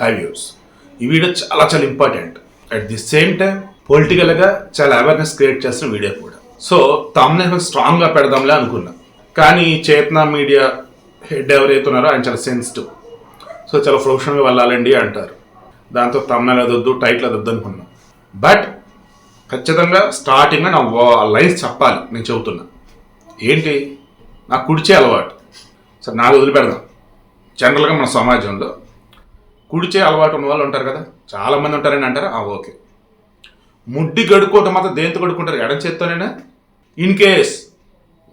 హ్యావ్యూస్ ఈ వీడియో చాలా చాలా important. At the same time పొలిటికల్గా చాలా అవేర్నెస్ క్రియేట్ చేస్తున్న వీడియో కూడా. సో తమ్నే స్ట్రాంగ్గా పెడదాంలే అనుకున్నా. కానీ చేతన మీడియా హెడ్ ఎవరైతే ఉన్నారో ఆయన చాలా సెన్సిటివ్ సో చాలా ప్రొఫెషనల్గా వెళ్ళాలండి అంటారు. దాంతో తమ్నల్ అదొద్దు టైటిల్ అదొద్దు అనుకున్నాం. బట్ ఖచ్చితంగా స్టార్టింగ్ నా లైన్స్ చెప్పాలి నేను చెబుతున్నా. ఏంటి? నాకు కుడిచే అలవాటు. సరే నాలుగు వదిలిపెడదాం. జనరల్గా మన సమాజంలో కుడిచే అలవాటు ఉన్న వాళ్ళు ఉంటారు కదా చాలామంది ఉంటారని అంటారు? ఆ ఓకే. ముడ్డి గడుక్కోవటం మాత్రం దేంతో గడుక్కుంటారు? ఎడం చేత్తోనేనా? ఇన్ కేస్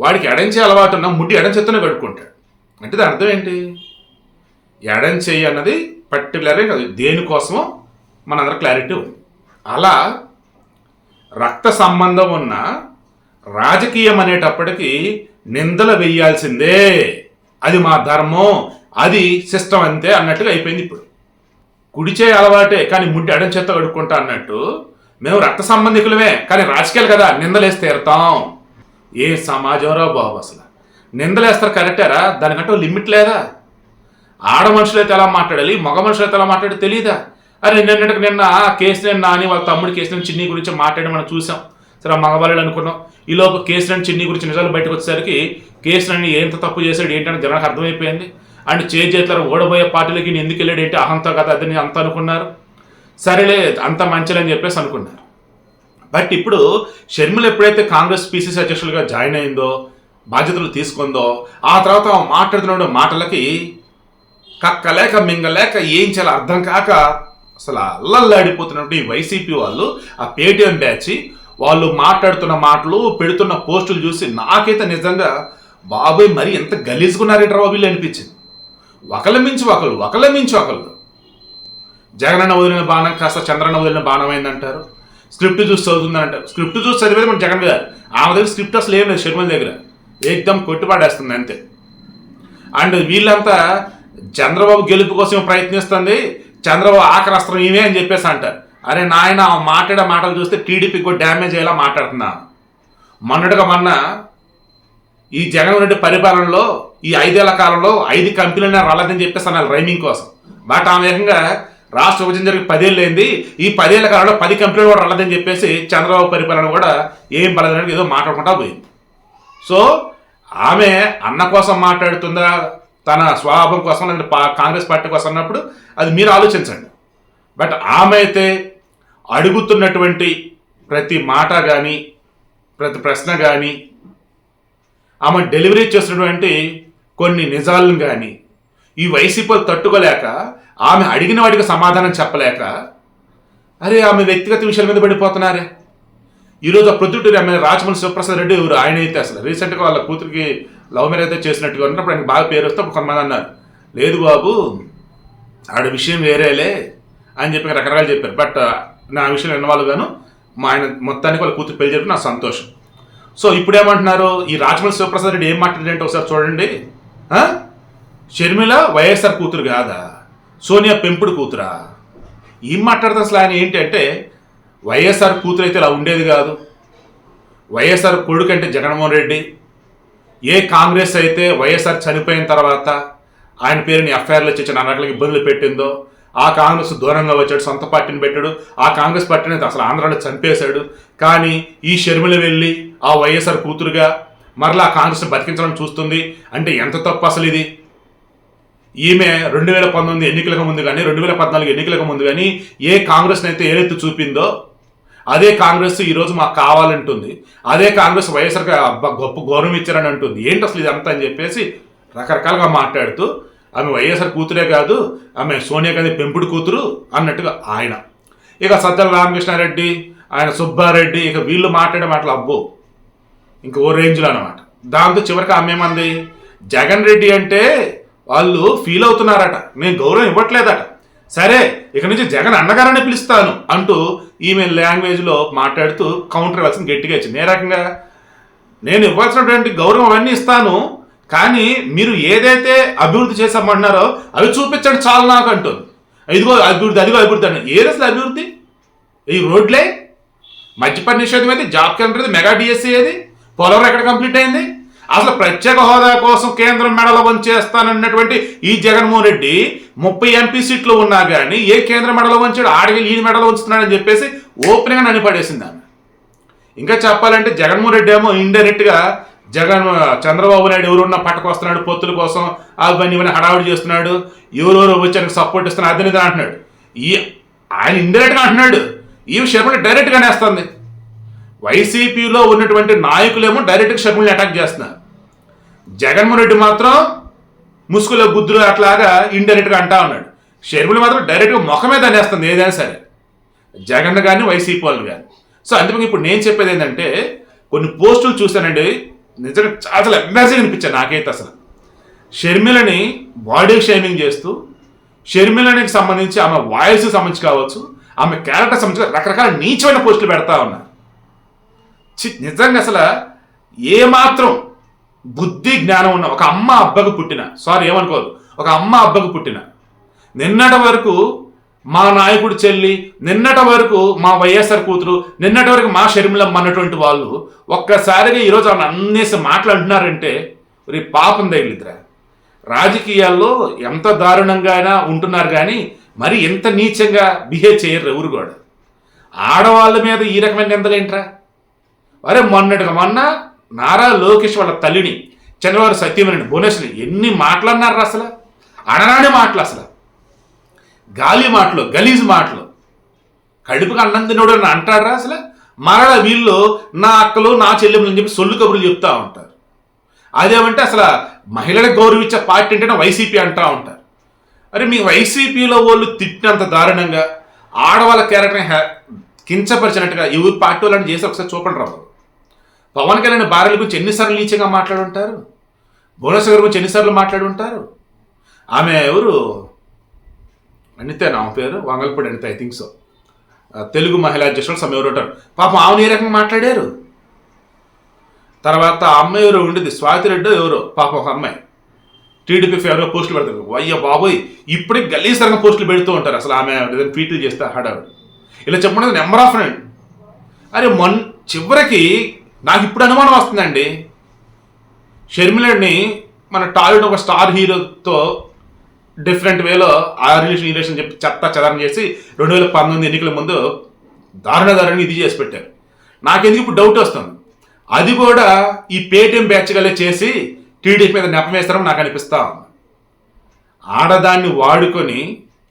వాడికి ఎడంచే అలవాటు ఉన్న ముడ్డి ఎడం చేత్తోనే గడుక్కుంటాడు. అంటే దాని అర్థం ఏంటి? ఎడం చెయ్యి అన్నది పర్టికులర్గా కాదు దేనికోసమో మనందరం క్లారిటీ ఉంది. అలా రక్త సంబంధం ఉన్న రాజకీయం అనేటప్పటికీ నిందలు వేయాల్సిందే. అది మా ధర్మం. అది సిస్టమ్ అంతే అన్నట్టుగా అయిపోయింది ఇప్పుడు. కుడిచే అలవాటే కానీ ముట్టి అడం చెత్త కడుక్కుంటా అన్నట్టు మేము రక్త సంబంధికులమే కానీ రాజకీయాలు కదా నిందలేసి తీరుతాం. ఏ సమాజంరా బాబు అసలు? నిందలేస్తారు కరెక్టారా దానికంటే లిమిట్ లేదా? ఆడ మనుషులైతే ఎలా మాట్లాడాలి మగ మనుషులైతే ఎలా మాట్లాడి తెలియదా అరే నిన్నటికి నిన్న కేసీఆర్ నాని వాళ్ళ తమ్ముడు కేసీఆర్ చిన్ని గురించి మాట్లాడి మనం చూసాం. సరే మగవాళ్ళు అనుకున్నాం. ఈలోపు లోపు కేసీఆర్ చిన్ని గురించి నిజాలు బయటకు వచ్చేసరికి కేసీఆర్ ఎంత తప్పు చేశాడు ఏంటని జనానికి అర్థమైపోయింది. అండ్ చేతుల ఓడబోయే పార్టీలకి నేను ఎందుకు వెళ్ళాడంటే అహంతో కదా అదని అంత అనుకున్నారు. సరేలే అంత మంచిదని చెప్పేసి అనుకున్నారు. బట్ ఇప్పుడు షర్మిల ఎప్పుడైతే కాంగ్రెస్ పీసీసీ అధ్యక్షులుగా జాయిన్ అయిందో బాధ్యతలు తీసుకుందో ఆ తర్వాత మాట్లాడుతున్న మాటలకి కక్కలేక మింగలేక ఏం చేయాలో అర్థం కాక అసలు అల్లల్లాడిపోతున్నట్టు ఈ వైసీపీ వాళ్ళు ఆ పేటిఎం బ్యాచ్ వాళ్ళు మాట్లాడుతున్న మాటలు పెడుతున్న పోస్టులు చూసి నాకైతే నిజంగా బాబాయ్ మరి ఎంత గలీజుకున్నారేట్రా బాబు వీళ్ళు అనిపించింది. ఒకళ్ళ మించి ఒకళ్ళు ఒకళ్ళ మించి ఒకళ్ళు. జగనన్న వదిలిన బాణం కాస్త చంద్రన్న వదిలిన బాణం అయిందంటారు స్క్రిప్ట్ చూసి చదువుతుందని అంటారు స్క్రిప్ట్ చూసి చదివేది మన జగన్ గారు. ఆమె దగ్గర స్క్రిప్ట్ అసలు ఏం లేదు షర్మిల దగ్గర. ఏకదం కొట్టుపాడేస్తుంది అంతే. అండ్ వీళ్ళంతా చంద్రబాబు గెలుపు కోసం ప్రయత్నిస్తుంది చంద్రబాబు ఆఖరి అస్త్రం ఇవే అని చెప్పేసి అంటారు. అరే నాయన మాట్లాడే మాటలు చూస్తే టీడీపీకి కూడా డ్యామేజ్ అయ్యేలా మాట్లాడుతున్నా. మొన్నటిగా మొన్న ఈ జగన్ రెడ్డి పరిపాలనలో ఈ ఐదేళ్ళ కాలంలో ఐదు కంపెనీలు రాలేదని చెప్పేసి అన్నారు రైమింగ్ కోసం. బట్ ఆమె ఏకంగా రాష్ట్ర విభజన జరిగి పదేళ్ళు అయింది. ఈ పదేళ్ళ కాలంలో పది కంపెనీలు కూడా రాలేదని చెప్పేసి చంద్రబాబు పరిపాలన కూడా ఏం పడదని ఏదో మాట్లాడుకుంటా పోయింది. సో ఆమె అన్న కోసం మాట్లాడుతుందా తన స్వభావం కోసం లేదంటే కాంగ్రెస్ పార్టీ కోసం అన్నప్పుడు అది మీరు ఆలోచించండి. బట్ ఆమె అయితే అడుగుతున్నటువంటి ప్రతి మాట కానీ ప్రతి ప్రశ్న కానీ ఆమె డెలివరీ చేసినటువంటి కొన్ని నిజాలను కానీ ఈ వైసీపీలు తట్టుకోలేక ఆమె అడిగిన వాటికి సమాధానం చెప్పలేక అరే ఆమె వ్యక్తిగత విషయాల మీద పడిపోతున్నారే. ఈరోజు ఆ ప్రొద్దుటూరు ఎమ్మెల్యే రాజమౌళి శివప్రసాద్ రెడ్డి ఎవరు ఆయన అయితే అసలు రీసెంట్గా వాళ్ళ కూతురికి లవ్ మ్యారేజ్ అయితే చేసినట్టుగా ఉన్నప్పుడు ఆయన బాగా పేరు వస్తే కొంతమంది అన్నారు. లేదు బాబు ఆడ విషయం వేరేలే అని చెప్పి రకరకాలు చెప్పారు. బట్ నా విషయంలో విన్నవాళ్ళు గాను మా ఆయన మొత్తానికి వాళ్ళ కూతురు పెళ్ళి చెప్పి నా సంతోషం. సో ఇప్పుడు ఏమంటున్నారు ఈ రాజమౌళి శివప్రసాద్ రెడ్డి ఏం మాట్లాడారంటే ఒకసారి చూడండి. షర్మిల వైఎస్ఆర్ కూతురు కాదా? సోనియా పెంపుడు కూతురా? ఏం మాట్లాడుతా అసలు ఆయన? ఏంటంటే వైఎస్ఆర్ కూతురు అయితే ఇలా ఉండేది కాదు. వైఎస్ఆర్ కొడుకు అంటే జగన్మోహన్ రెడ్డి. ఏ కాంగ్రెస్ అయితే వైఎస్ఆర్ చనిపోయిన తర్వాత ఆయన పేరుని ఎఫ్ఐఆర్లో చేసిన రకాల ఇబ్బందులు పెట్టిందో ఆ కాంగ్రెస్ దూరంగా వచ్చాడు సొంత పార్టీని పెట్టాడు ఆ కాంగ్రెస్ పార్టీని అయితే అసలు ఆంధ్రాలో చంపేశాడు. కానీ ఈ షర్మిల వెళ్ళి ఆ వైఎస్ఆర్ కూతురుగా మరలా ఆ కాంగ్రెస్ని చూస్తుంది. అంటే ఎంత తప్పు అసలు ఇది? ఈమె రెండు వేల పంతొమ్మిది ఎన్నికలకు ముందు కానీ రెండు వేల పద్నాలుగు ఎన్నికలకు ముందు కానీ ఏ కాంగ్రెస్ని అయితే ఏదైతే చూపిందో అదే కాంగ్రెస్ ఈరోజు మాకు కావాలంటుంది. అదే కాంగ్రెస్ వైఎస్ఆర్కి గొప్ప గౌరవం ఇచ్చారని అంటుంది. ఏంటి అసలు ఇదంతా అని చెప్పేసి రకరకాలుగా మాట్లాడుతూ ఆమె వైఎస్ఆర్ కూతురే కాదు ఆమె సోనియా గాంధీ పెంపుడు కూతురు అన్నట్టుగా ఆయన. ఇక సజ్జల రామకృష్ణారెడ్డి ఆయన సుబ్బారెడ్డి ఇక వీళ్ళు మాట్లాడే మాటలు అబ్బో. ఇంక ఓ రేంజ్లో అనమాట దాంతో చివరికి ఆమె ఏమంది? జగన్ రెడ్డి అంటే వాళ్ళు ఫీల్ అవుతున్నారట. నేను గౌరవం ఇవ్వట్లేదట. సరే ఇక నుంచి జగన్ అన్నగారని పిలుస్తాను అంటూ ఈమె లాంగ్వేజ్లో మాట్లాడుతూ కౌంటర్ ఇవ్వాల్సిన గట్టిగా ఇచ్చింది. ఏ రకంగా? నేను ఇవ్వాల్సినటువంటి గౌరవం అవన్నీ ఇస్తాను కానీ మీరు ఏదైతే అభివృద్ధి చేసామంటున్నారో అవి చూపించండి చాలు నాకు అంటుంది. ఇదిగో అభివృద్ధి అదిగో అభివృద్ధి అంటే ఏది అసలు అభివృద్ధి? ఈ రోడ్లే? మద్యపాన నిషేధం అయితే జాబ్ క్యాలెండర్ మెగా డిఎస్సీ ఏది? పోలవరం ఎక్కడ కంప్లీట్ అయింది? అసలు ప్రత్యేక హోదా కోసం కేంద్రం మెడలో వంచేస్తానన్నటువంటి ఈ జగన్మోహన్ రెడ్డి ముప్పై ఎంపీ సీట్లు ఉన్నా కానీ ఏ కేంద్ర మెడలో వంచాడు? ఆడికి ఈ మెడలో వంచుతున్నాడని చెప్పేసి ఓపెన్గా నన్ను పడేసింది ఆమె. ఇంకా చెప్పాలంటే జగన్మోహన్ రెడ్డి ఏమో ఇండైరెక్ట్గా జగన్ చంద్రబాబు నాయుడు ఎవరున్నా పట్టకొస్తున్నాడు పొత్తుల కోసం అవన్నీ ఇవన్నీ హడావుడి చేస్తున్నాడు ఎవరెవరు వచ్చి ఆయనకు సపోర్ట్ ఇస్తున్నాడు అదని అంటున్నాడు. ఈ ఆయన ఇండైరెక్ట్గా అంటున్నాడు. ఈ విషయం డైరెక్ట్గానే వేస్తుంది. వైసీపీలో ఉన్నటువంటి నాయకులేమో డైరెక్ట్గా షర్మిల్ని అటాక్ చేస్తున్నారు. జగన్మోహన్ రెడ్డి మాత్రం ముసుగులో గుద్దులు అట్లాగా ఇండైరెక్ట్గా అంటా ఉన్నాడు. షర్మిల మాత్రం డైరెక్ట్గా ముఖమే దానేస్తుంది ఏదైనా సరే. జగన్ కానీ వైసీపీ వాళ్ళు కానీ సో అందుకని ఇప్పుడు నేను చెప్పేది ఏంటంటే కొన్ని పోస్టులు చూశానండి. నిజంగా చాలా ఎంబాసింగ్ అనిపించాను నాకైతే అసలు. షర్మిలని బాడీ షేమింగ్ చేస్తూ షర్మిలనికి సంబంధించి ఆమె వాయిస్ సంబంధించి కావచ్చు ఆమె క్యారెక్టర్ సంబంధించి రకరకాల నీచమైన పోస్టులు పెడతా ఉన్నారు. చి నిజంగా అసలు ఏమాత్రం బుద్ధి జ్ఞానం ఉన్న ఒక అమ్మ అబ్బకు పుట్టిన సారీ ఏమనుకోదు ఒక అమ్మ అబ్బకు పుట్టిన నిన్నటి వరకు మా నాయకుడు చెల్లి నిన్నటి వరకు మా వైఎస్ఆర్ కూతురు నిన్నటి వరకు మా షర్మిలమ్మ అన్నటువంటి వాళ్ళు ఒక్కసారిగా ఈరోజు ఆమె అన్నేసి మాట్లాడుతున్నారంటే రే పాపం తగిలిద్రా రాజకీయాల్లో ఎంత దారుణంగా అయినా ఉంటున్నారు కానీ మరి ఎంత నీచంగా బిహేవ్ చేయరు ఎవరు కూడా ఆడవాళ్ళ మీద ఈ రకమైన నిందలేంట్రా? అరే మొన్నటిగా మొన్న నారా లోకేష్ వాళ్ళ తల్లిని చంద్రబాబు సత్యమని భువనేశ్వరి ఎన్ని మాటలన్నారు అసలు? అనరాని మాటలు అసలు. గాలి మాటలు గలీజ్ మాటలు. కడుపుకి అన్నం తినోడు అని అంటారా అసలు? మరల వీళ్ళు నా అక్కలు నా చెల్లెములు అని చెప్పి సొల్లు కబుర్లు చెప్తూ ఉంటారు. అదేమంటే అసలు మహిళలకు గౌరవించే పార్టీ అంటేనే వైసీపీ అంటూ ఉంటారు. అరే మీ వైసీపీలో వాళ్ళు తిట్టినంత దారుణంగా ఆడవాళ్ళ క్యారెక్టర్ని హ్యా- కించపరిచినట్టుగా ఎవరు పార్టీ వాళ్ళని చేసి ఒకసారి చూపండి రావు పవన్ కళ్యాణ్ భార్యల గురించి ఎన్నిసార్లు నీచంగా మాట్లాడుంటారు? భువనేశ్వర్ గారి గురించి ఎన్నిసార్లు మాట్లాడి ఉంటారు ఆమె ఎవరు? అనితే నా పేరు? Vangalapudi Anitha I think so Telugu మహిళా అధ్యక్షులు సమ ఎవరు ఉంటారు? పాపం ఆమెను ఏ రకంగా మాట్లాడారు? తర్వాత అమ్మాయి ఎవరో ఉండేది? స్వాతి రెడ్డి ఎవరో? పాపం ఒక అమ్మాయి. టీడీపీ ఫేవర్గా పోస్టులు పెడతారు. అయ్యో బాబోయ్ ఇప్పుడే గలీసరంగా పోస్టులు పెడుతూ ఉంటారు. అసలు ఆమె ఏదైనా ట్వీట్లు చేస్తే హడాడు ఇలా చెప్పడం నెంబర్ ఆఫ్ ఫ్రెండ్ అరే మొన్ చివరికి నాకు ఇప్పుడు అనుమానం వస్తుందండి. షర్మిలని మన టాలీవుడ్ ఒక స్టార్ హీరోతో డిఫరెంట్ వేలో ఆ రిలేషన్ ఈ రిలేషన్ చెప్పి చెత్త చదరం చేసి రెండు వేల పంతొమ్మిది ఎన్నికల ముందు దారుణ దారుణ ఇది చేసి పెట్టారు. నాకెందుకు ఇప్పుడు డౌట్ వస్తుంది? అది కూడా ఈ పేటిఎం బ్యాచ్ గలే చేసి టీడీపీ మీద నెపం వేస్తారని నాకు అనిపిస్తా ఉంది. ఆడదాన్ని వాడుకొని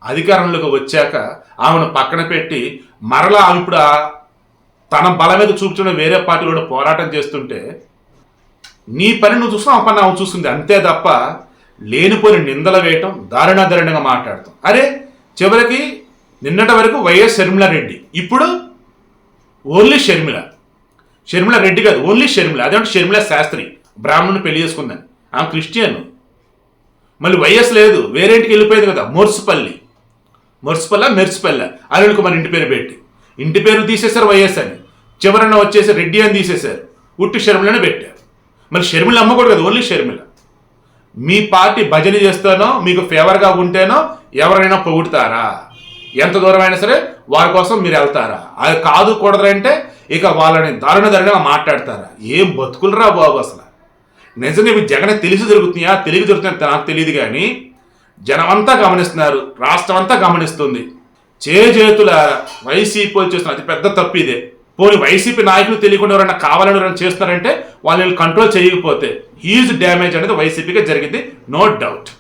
అధికారంలోకి వచ్చాక ఆమెను పక్కన పెట్టి మరలా ఆమె ఇప్పుడు తన బల మీద చూపుతున్న వేరే పార్టీ కూడా పోరాటం చేస్తుంటే నీ పని నువ్వు చూస్తావు ఆ పని ఆమె చూస్తుంది. అంతే తప్ప లేనిపోయిన నిందల వేయటం దారుణాదారుణంగా మాట్లాడటం. అరే చివరికి నిన్నటి వరకు వైఎస్ షర్మిల రెడ్డి ఇప్పుడు ఓన్లీ షర్మిల. షర్మిల రెడ్డి కాదు ఓన్లీ షర్మిల. అదేంటి షర్మిల శాస్త్రి బ్రాహ్మణుని పెళ్ళి చేసుకుందని. ఆమె క్రిస్టియన్. మళ్ళీ వైఎస్ లేదు వేరేంటికి వెళ్ళిపోయింది కదా మొర్సుపల్లి. మొర్సుపల్ల మెర్సుపల్ల. అనిల్కు మన ఇంటి పేరు పెట్టి. ఇంటి పేరు తీసేశారు వైఎస్ అని. చివరన వచ్చేసి రెడ్డి అని తీసేశారు. ఉట్టి షర్మిలని పెట్టారు. మరి షర్మిల అమ్మకూడదు కదా ఓన్లీ షర్మిల మీ పార్టీ భజన చేస్తానో మీకు ఫేవర్గా ఉంటేనో ఎవరైనా పొగుడతారా? ఎంత దూరం అయినా సరే వారి కోసం మీరు వెళ్తారా? అది కాదు కూడదంటే ఇక వాళ్ళని దారుణ దారుణంగా మాట్లాడతారా? ఏం బతుకులరా బాబు అసలు? నిజంగా ఇవి జగన్ తెలిసి జరుగుతున్నాయా? తెలివి జరుగుతున్నాయా? నాకు తెలియదు కానీ జనమంతా గమనిస్తున్నారు రాష్ట్రం అంతా గమనిస్తుంది. చేతుల వైసీపీ వాళ్ళు చేస్తున్న అతి పెద్ద తప్పు ఇదే. పోనీ వైసీపీ నాయకులు తెలియకుండా ఎవరైనా కావాలని ఎవరైనా చేస్తున్నారంటే వాళ్ళని కంట్రోల్ చేయకపోతే హ్యూజ్ డ్యామేజ్ అనేది వైసీపీకి జరిగింది నో డౌట్